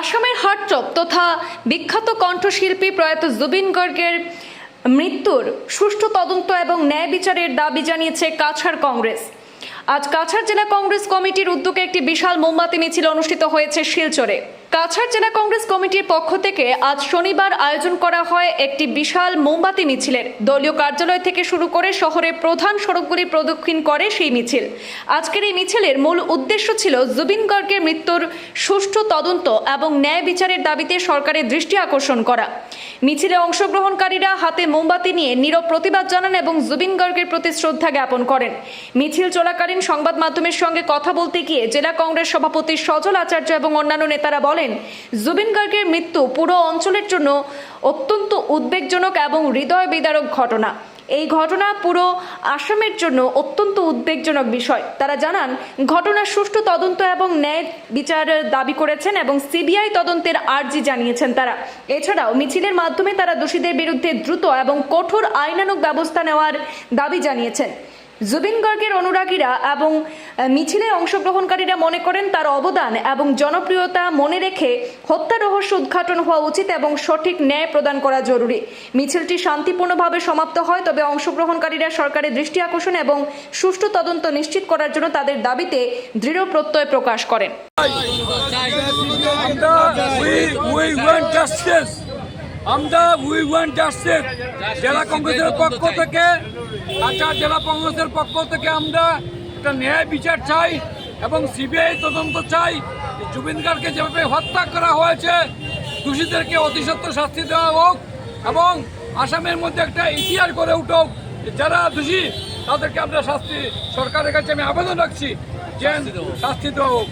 আসামের হাটচপ তথা বিখ্যাত কণ্ঠশিল্পী প্রয়াত জুবিন গর্গের মৃত্যুর সুষ্ঠু তদন্ত এবং ন্যায় বিচারের দাবি জানিয়েছে কাছাড় কংগ্রেস। আজ কাছাড় জেলা কংগ্রেস কমিটির উদ্যোগে একটি বিশাল মোমবাতি মিছিল অনুষ্ঠিত হয়েছে শিলচরে। কাছাড় জেলা কংগ্রেস কমিটির পক্ষ থেকে আজ শনিবার আয়োজন করা হয় একটি বিশাল মোমবাতি মিছিলের। দলীয় কার্যালয় থেকে শুরু করে শহরের প্রধান সড়কগুলি প্রদক্ষিণ করে সেই মিছিল। আজকের এই মিছিলের মূল উদ্দেশ্য ছিল জুবিন গর্গের মৃত্যুর সুষ্ঠু তদন্ত এবং ন্যায় বিচারের দাবিতে সরকারের দৃষ্টি আকর্ষণ করা। মিছিলে অংশগ্রহণকারীরা হাতে মোমবাতি নিয়ে নীরব প্রতিবাদ জানান এবং জুবিন গর্গের প্রতি শ্রদ্ধা জ্ঞাপন করেন। মিছিল চলাকালীন সংবাদ মাধ্যমের সঙ্গে কথা বলতে গিয়ে জেলা কংগ্রেস সভাপতি সজল আচার্য এবং অন্যান্য নেতারা বলেন জুবিন গার্গের মৃত্যু পুরো অঞ্চলের জন্য অত্যন্ত উদ্বেগজনক এবং হৃদয় বিদারক ঘটনা। এই ঘটনা পুরো আসামের জন্য অত্যন্ত উদ্বেগজনক বিষয়। তারা জানান ঘটনার সুষ্ঠু তদন্ত এবং ন্যায় বিচারের দাবি করেছেন এবং সিবিআই তদন্তের আর্জি জানিয়েছেন তারা। এছাড়াও মিছিলের মাধ্যমে তারা দোষীদের বিরুদ্ধে দ্রুত এবং কঠোর আইনানুক ব্যবস্থা নেওয়ার দাবি জানিয়েছেন। জুবিন গর্গের অনুরাগীরা এবং মিছিলে অংশগ্রহণকারীরা মনে করেন তার অবদান এবং জনপ্রিয়তা মনে রেখে হত্যা রহস্য উদ্ঘাটন হওয়া উচিত এবং সঠিক ন্যায় প্রদান করা জরুরি। মিছিলটি শান্তিপূর্ণভাবে সমাপ্ত হয় তবে অংশগ্রহণকারীরা সরকারের দৃষ্টি আকর্ষণ এবং সুষ্ঠু তদন্ত নিশ্চিত করার জন্য তাদের দাবিতে দৃঢ় প্রত্যয় প্রকাশ করেন। আমরা উই ওয়ান্ট জাস্টিস আমরা উই ওয়ান্ট জাস্টিস জেলা কংগ্রেসের পক্ষ থেকে কাছাড় জেলা কংগ্রেসের পক্ষ থেকে আমরা একটা ন্যায় বিচার চাই এবং সিবিআই তদন্ত চাই জুবিন গার্গকে যেভাবে হত্যা করা হয়েছে, দোষীদেরকে অতিসত্ত্ব শাস্তি দেওয়া হোক এবং আসামের মধ্যে একটা ইতিহাস গড়ে উঠুক যারা দোষী, তাদেরকে আমরা শাস্তি সরকারের কাছে আমি আবেদন রাখছি। যে শাস্তি দেওয়া হোক।